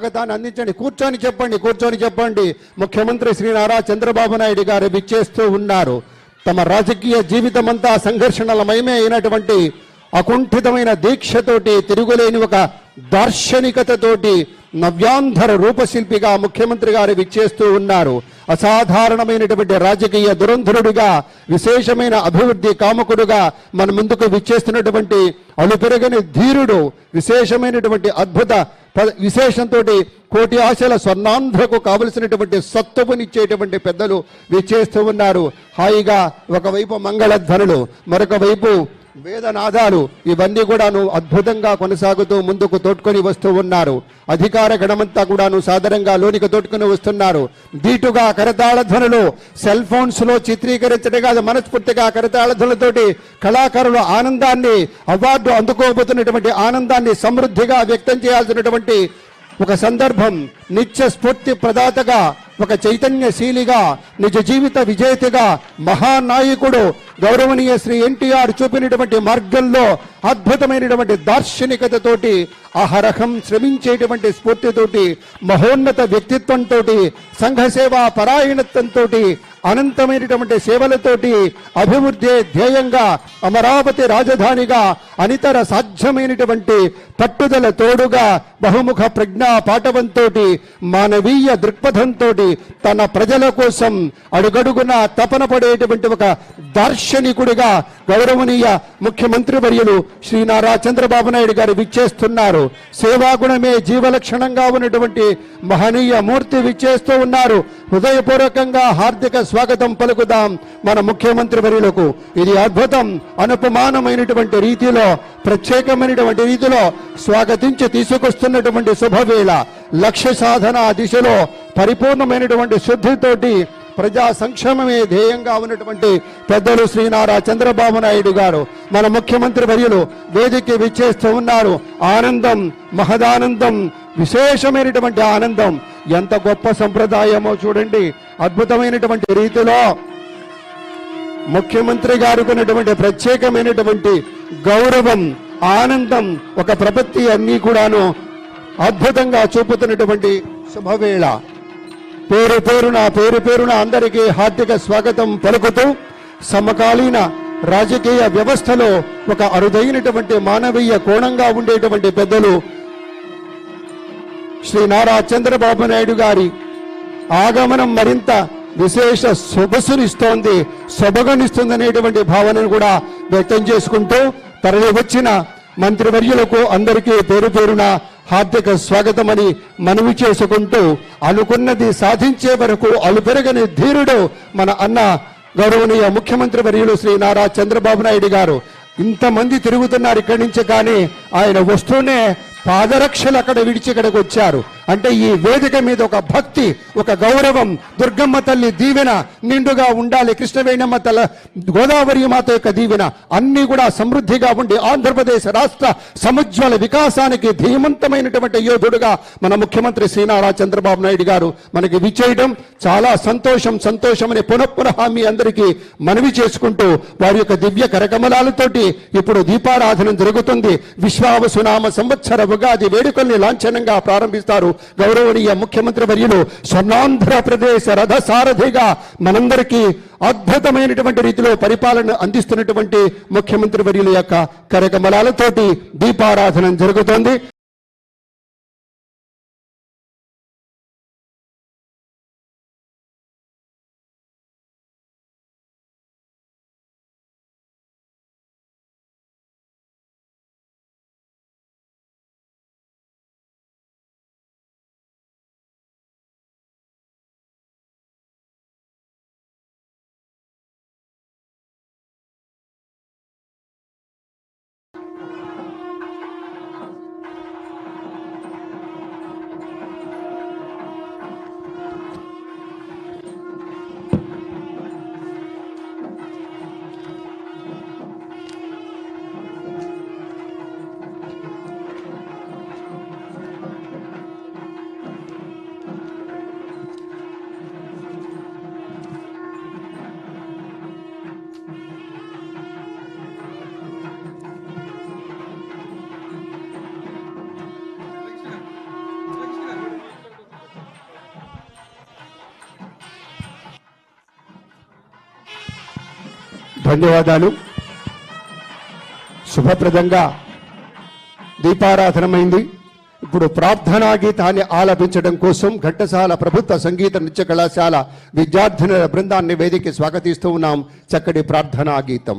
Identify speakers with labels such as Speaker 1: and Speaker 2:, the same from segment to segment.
Speaker 1: స్వాగతాన్ని అందించండి. కూర్చొని చెప్పండి కూర్చొని చెప్పండి. ముఖ్యమంత్రి శ్రీ నారా చంద్రబాబు నాయుడు గారు విచ్చేస్తూ ఉన్నారు. తమ రాజకీయ జీవితం అంతా సంఘర్షణలమయమే అయినటువంటి అకుంఠితమైన దీక్షతోటి తిరుగులేని ఒక దార్శనికతతోటి నవ్యాంధర రూపశిల్పిగా ముఖ్యమంత్రి గారు విచ్చేస్తూ ఉన్నారు. అసాధారణమైనటువంటి రాజకీయ దురంధరుడిగా విశేషమైన అభివృద్ధి కామకుడుగా మన ముందుకు విచ్చేస్తున్నటువంటి అలుపెరగని ధీరుడు విశేషమైనటువంటి అద్భుత విశేషంతో కోటి ఆశల స్వర్ణాంధ్రకు కావలసినటువంటి సత్తువనిచ్చేటువంటి పెద్దలు విచ్చేస్తూ ఉన్నారు. హాయిగా ఒకవైపు మంగళధ్వనులు మరొక వైపు వేదనాదాలు ఇవన్నీ కూడాను అద్భుతంగా కొనసాగుతూ ముందుకు తోడ్కొని వస్తూ ఉన్నారు. అధికార గణమంతా కూడాను సాదరంగా లోనికి తోడ్కొని వస్తున్నారు. దీటుగా కరతాళ ధ్వనులు సెల్ ఫోన్స్లో చిత్రీకరించడం కాదు మనస్ఫూర్తిగా కరతాళ ధ్వనులతోటి కళాకారుల ఆనందాన్ని అవార్డు అందుకోబోతున్నటువంటి ఆనందాన్ని సమృద్ధిగా వ్యక్తం చేయాల్సినటువంటి ఒక సందర్భం నిత్య స్ఫూర్తి ప్రదాతగా ఒక చైతన్యశీలిగా నిజ జీవిత విజేతగా మహానాయకుడు గౌరవనీయ శ్రీ ఎన్టీఆర్ చూపినటువంటి మార్గంలో అద్భుతమైనటువంటి దార్శనికతతోటి అహరహం శ్రమించేటువంటి స్ఫూర్తితోటి మహోన్నత వ్యక్తిత్వంతో సంఘసేవా పరాయణత్వంతో అనంతమైనటువంటి సేవలతోటి అభివృద్ధి ధ్యేయంగా అమరావతి రాజధానిగా అనితర సాధ్యమైనటువంటి పట్టుదల తోడుగా బహుముఖ ప్రజ్ఞా పాఠవంతో మానవీయ దృక్పథంతో తన ప్రజల కోసం అడుగడుగున తపన పడేటువంటి ఒక దార్శనికుడిగా గౌరవనీయ ముఖ్యమంత్రి వర్యులు శ్రీ నారా చంద్రబాబు నాయుడు గారు విచ్చేస్తున్నారు. సేవాగుణమే జీవలక్షణంగా ఉన్నటువంటి మహనీయ మూర్తి విచ్చేస్తూ ఉన్నారు. హృదయపూర్వకంగా హార్దిక స్వాగతం పలుకుదాం మన ముఖ్యమంత్రి వర్యులకు. ఇది అద్భుతం అనుపమానమైనటువంటి రీతిలో ప్రత్యేకమైనటువంటి రీతిలో స్వాగతించి తీసుకొస్తున్నటువంటి శుభవేళ లక్ష్య సాధన దిశలో పరిపూర్ణమైనటువంటి శుద్ధితోటి ప్రజా సంక్షేమమే ధ్యేయంగా ఉన్నటువంటి పెద్దలు శ్రీనారా చంద్రబాబు నాయుడు గారు. మన ముఖ్యమంత్రి వర్యులు వేదిక విచ్చేస్తూ ఉన్నారు. ఆనందం మహదానందం విశేషమైనటువంటి ఆనందం. ఎంత గొప్ప సంప్రదాయమో చూడండి. అద్భుతమైనటువంటి రీతిలో ముఖ్యమంత్రి గారికి ఉన్నటువంటి ప్రత్యేకమైనటువంటి గౌరవం ఆనందం ఒక ప్రపత్తి అన్నీ కూడాను అద్భుతంగా చూపుతున్నటువంటి శుభవేళ. పేరు పేరున పేరు పేరున అందరికీ హార్దిక స్వాగతం పలుకుతూ సమకాలీన రాజకీయ వ్యవస్థలో ఒక అరుదైనటువంటి మానవీయ కోణంగా ఉండేటువంటి పెద్దలు శ్రీ నారా చంద్రబాబు నాయుడు గారి ఆగమనం మరింత విశేష సొగసునిస్తోంది సొబగనిస్తుంది అనేటువంటి భావనను కూడా వ్యక్తం చేసుకుంటూ తరలి వచ్చిన మంత్రివర్యులకు అందరికీ పేరు పేరున హార్దిక స్వాగతమని మనవి చేసుకుంటూ అనుకున్నది సాధించే వరకు అలుపెరగని ధీరుడు మన అన్న గౌరవనీయ ముఖ్యమంత్రి వర్యులు శ్రీ నారా చంద్రబాబు నాయుడు గారు. ఇంతమంది తిరుగుతున్నారు ఇక్కడి నుంచి కానీ ఆయన వస్తూనే పాదరక్షలు అక్కడ విడిచి ఇక్కడికి వచ్చారు. అంటే ఈ వేదిక మీద ఒక భక్తి ఒక గౌరవం దుర్గమ్మ తల్లి దీవెన నిండుగా ఉండాలి. కృష్ణవేణమ్మ తల గోదావరి మాత యొక్క దీవెన అన్ని కూడా సమృద్ధిగా ఉండి ఆంధ్రప్రదేశ్ రాష్ట్ర సముజ్వల వికాసానికి ధీమంతమైనటువంటి యోధుడుగా మన ముఖ్యమంత్రి శ్రీనారా చంద్రబాబు నాయుడు గారు మనకి విచేయడం చాలా సంతోషం. సంతోషం అని పునఃపునః మీ అందరికీ మనవి చేసుకుంటూ వారి యొక్క దివ్య కరకమలాలతోటి ఇప్పుడు దీపారాధన జరుగుతుంది. విశ్వావసునామ సంవత్సర ఉగాది వేడుకల్ని లాంఛనంగా ప్రారంభిస్తారు. గౌరవనీయ ముఖ్యమంత్రి వర్యులు స్వర్ణాంధ్రప్రదేశ్ రథ సారథిగా మనందరికీ అద్భుతమైనటువంటి రీతిలో పరిపాలన అందిస్తున్నటువంటి ముఖ్యమంత్రి వర్యుల యొక్క కరకమలాలతోటి దీపారాధన జరుగుతోంది. ధన్యవాదాలు. శుభప్రదంగా దీపారాధనమైంది. ఇప్పుడు ప్రార్థనా గీతాన్ని ఆలపించడం కోసం ఘంటసాల ప్రభుత్వ సంగీత నృత్య కళాశాల విద్యార్థినుల బృందాన్ని వేదికకి స్వాగతిస్తూ ఉన్నాం చక్కటి ప్రార్థనా గీతం.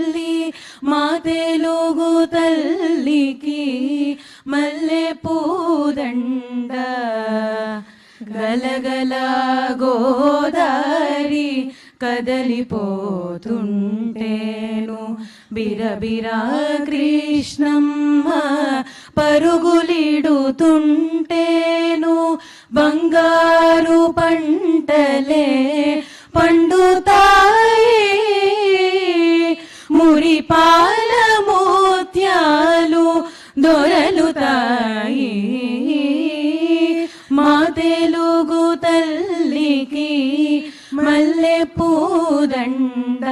Speaker 2: బిరబిరా కృష్ణమ్మ పరుగులిడుతుంటేను బంగారు పంటలే పండుతాయి. మురిపాల మోత్యాలు దొరలుతాయి. మా తెలుగు తల్లికి మల్లె పూదండ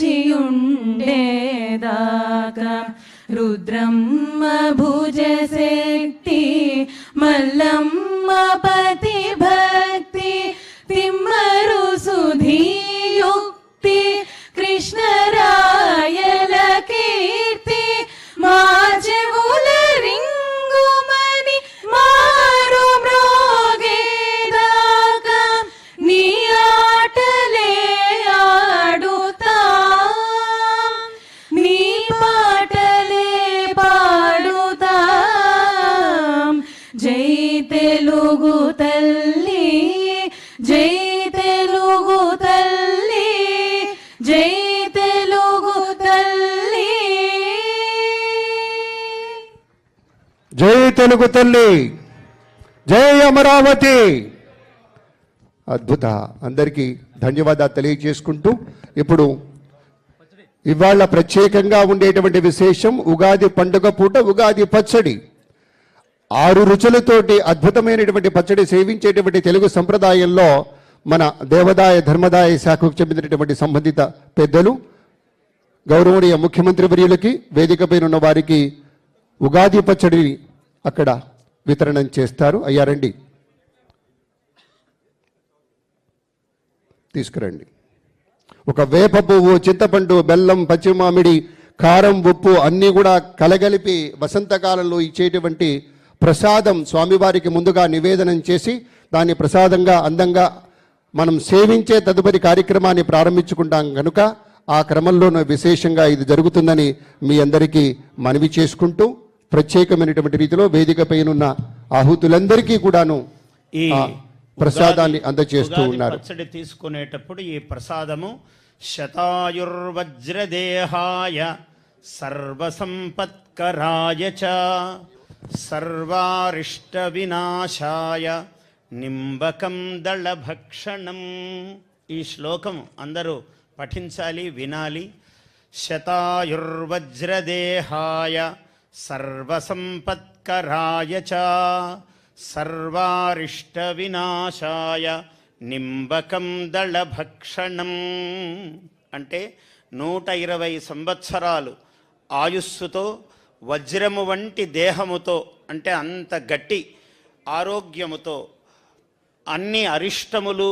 Speaker 2: ശുചിയുണ്ട് తెలుగు తల్లి జై తెలుగు తల్లి జై తెలుగు తల్లి.
Speaker 1: జై తెలుగు తల్లి జై అమరావతి. అద్భుత. అందరికీ ధన్యవాదాలు తెలియజేసుకుంటూ ఇప్పుడు ఇవాళ ప్రత్యేకంగా ఉండేటువంటి విశేషం ఉగాది పండుగ పూట ఉగాది పచ్చడి. ఆరు రుచులతోటి అద్భుతమైనటువంటి పచ్చడి సేవించేటువంటి తెలుగు సంప్రదాయంలో మన దేవదాయ ధర్మదాయ శాఖకు చెందినటువంటి సంబంధిత పెద్దలు గౌరవనీయ ముఖ్యమంత్రి వర్యులకి వేదికపైన ఉన్న వారికి ఉగాది పచ్చడి అక్కడ వితరణం చేస్తారు. అయ్యారండి తీసుకురండి. ఒక వేప పువ్వు చింతపండు బెల్లం పచ్చిమామిడి కారం ఉప్పు అన్నీ కూడా కలగలిపి వసంతకాలంలో ఇచ్చేటువంటి ప్రసాదం స్వామివారికి ముందుగా నివేదనం చేసి దాన్ని ప్రసాదంగా అందంగా మనం సేవించే తదుపరి కార్యక్రమాన్ని ప్రారంభించుకుంటాం కనుక ఆ క్రమంలోనే విశేషంగా ఇది జరుగుతుందని మీ అందరికీ మనవి చేసుకుంటూ ప్రత్యేకమైనటువంటి రీతిలో వేదిక పైనున్న ఆహుతులందరికీ కూడాను
Speaker 3: ఈ
Speaker 1: ప్రసాదాన్ని అందజేస్తూ ఉన్నారు.
Speaker 3: పచ్చడి తీసుకునేటప్పుడు ఈ ప్రసాదము శతాయుర్వజ్రదేహాయ సర్వసంపత్కరాయ చ. సర్వారిష్ట వినాశాయ నింబకం దళభక్షణం. ఈ శ్లోకం అందరూ పఠించాలి వినాలి. శతాయుర్వజ్రదేహాయ సర్వసంపత్కరాయ చ సర్వారిష్ట వినాశాయ నింబకం దళభక్షణం. అంటే నూట ఇరవై సంవత్సరాలు ఆయుస్సుతో వజ్రము వంటి దేహముతో అంటే అంత గట్టి ఆరోగ్యముతో అన్ని అరిష్టములు